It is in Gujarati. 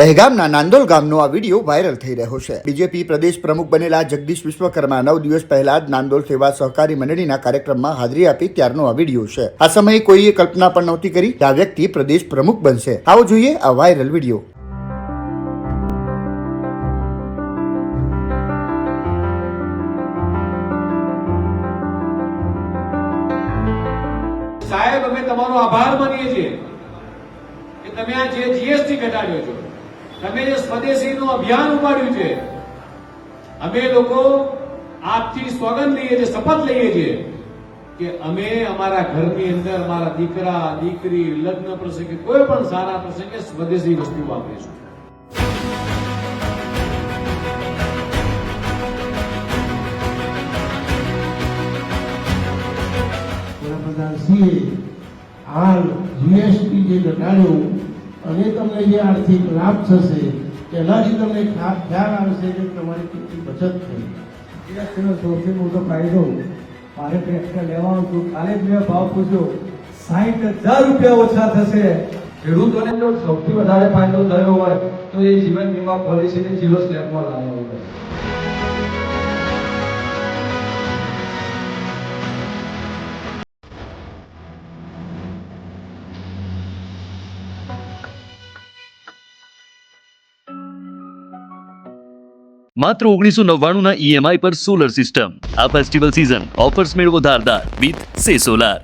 દહેગામના નાંદોલ ગામનો આ વીડિયો વાયરલ થઈ રહ્યો છે. બીજેપી પ્રદેશ પ્રમુખ બનેલા જગદીશ વિશ્વકર્મા નવ દિવસ પહેલા જ નાંદોલ સેવા સહકારી મંડળીના કાર્યક્રમમાં હાજરી આપી ત્યારનો આ વીડિયો છે. આ સમયે કોઈએ કલ્પના પણ નહોતી કરી આ વ્યક્તિ પ્રદેશ પ્રમુખ બનશે. આવો જોઈએ આ વાયરલ વીડિયો. સાહેબ, અમે તમારો આભાર માનીએ છીએ કે તમે આ જે જીએસટી ઘટાડ્યો છો. તમે જે સ્વદેશીનું અભિયાન ઉપાડ્યું છે, અમે લોકો આપથી સોગંદ લઈએ છીએ, શપથ લઈએ છીએ કે અમે અમારા ઘરની અંદર અમારા દીકરા, દીકરી, લગ્ન પ્રસંગે કોઈ પણ સારા પ્રસંગે સ્વદેશી વસ્તુ વાપરીશું વડાપ્રધાનશ્રીએ હાલ જીએસટી જે ઘટાડ્યું અને તમને જે આર્થિક લાભ થશે એનાથી તમને ખ્યાલ આવશે કે તમારી કેટલી બચત થઈ. ટ્રેક્ટરનો સૌથી મોટો ફાયદો મારે ટ્રેક્ટર લેવાનું હતું, કાલે જ મેં ભાવ પૂછ્યો, સાહીઠ હજાર રૂપિયા ઓછા થશે. ખેડૂતોને જો સૌથી વધારે ફાયદો થયો હોય, તો એ જીવન વીમા પોલિસીને જીરો સ્લેબમાં લાવ્યો હોય. માત્ર ઓગણીસો નવ્વાણું ના ઈએમઆઈ પર સોલર સિસ્ટમ આ ફેસ્ટિવલ સિઝન ઓફર્સ મેળવો ધારદાર, વિથ સે સોલાર.